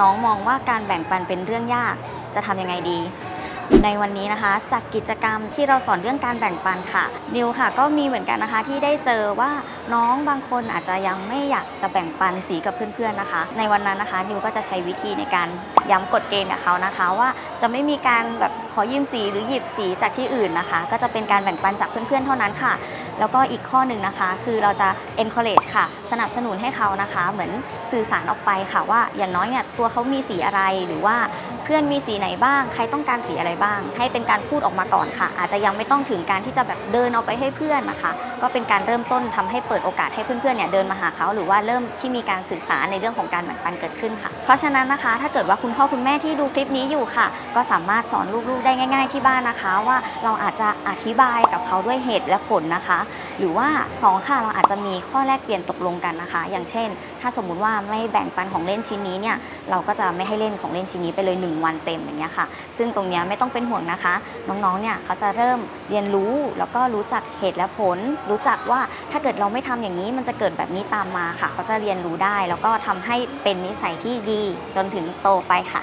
น้องมองว่าการแบ่งปันเป็นเรื่องยากจะทำยังไงดี ในวันนี้นะคะ จากกิจกรรมที่เราสอนเรื่องการแบ่งปันค่ะนิวค่ะ ก็มีเหมือนกันนะคะ ที่ได้เจอว่าน้องบางคนอาจจะยังไม่อยากจะแบ่งปันสีกับเพื่อนๆนะคะ ในวันนั้นนะคะนิวก็จะใช้วิธีในการย้ำกฎเกณฑ์กับเขานะคะ ว่าจะไม่มีการแบบขอยืมสีหรือหยิบสีจากที่อื่นนะคะ ก็จะเป็นการแบ่งปันจากเพื่อนๆเท่านั้นค่ะ แล้วก็อีกข้อหนึ่งนะคะ คือเราจะ encourage ค่ะ สนับสนุนให้เขานะคะ เหมือนสื่อสารออกไปค่ะว่าอย่างน้อยเนี่ยตัวเขามีสีอะไรหรือว่าเพื่อนมีสีไหนบ้าง ใครต้องการสีอะไรบ้าง ให้เป็นการพูดออกมาก่อนค่ะ อาจจะยังไม่ต้องถึงการที่จะแบบเดินเอาไปให้เพื่อนนะคะ ก็เป็นการเริ่มต้นทำให้เปิดโอกาสให้เพื่อนๆเนี่ยเดินมาหาเขาหรือว่าเริ่มที่มีการสื่อสารในเรื่องของการแบ่งปันเกิดขึ้นค่ะ เพราะฉะนั้นนะคะ ถ้าเกิดว่าคุณพ่อคุณแม่ที่ดูคลิปนี้อยู่ค่ะ ก็สามารถสอนลูกๆได้ได้ง่าย ๆที่บ้านนะคะ ว่าเราอาจจะอธิบายกับเขาด้วยเหตุและผลนะคะ หรือว่าสองค่ะเราอาจจะมีข้อแลกเปลี่ยนตกลงกันนะคะ อย่างเช่น ถ้าสมมุติว่าไม่แบ่งปันของเล่นชิ้นนี้เนี่ยเราก็จะไม่ให้เล่นของเล่นชิ้นนี้ไปเลย 1 วันเต็มอย่างเงี้ยค่ะ ซึ่งตรงเนี้ยไม่ต้องเป็นห่วงนะคะ น้องๆเนี่ยเขาจะเริ่มเรียนรู้แล้วก็รู้จักเหตุและผล รู้จักว่าถ้าเกิดเราไม่ทำอย่างนี้มันจะเกิดแบบนี้ตามมาค่ะ เขาจะเรียนรู้ได้แล้วก็ทำให้เป็นนิสัยที่ดีจนถึงโตไปค่ะ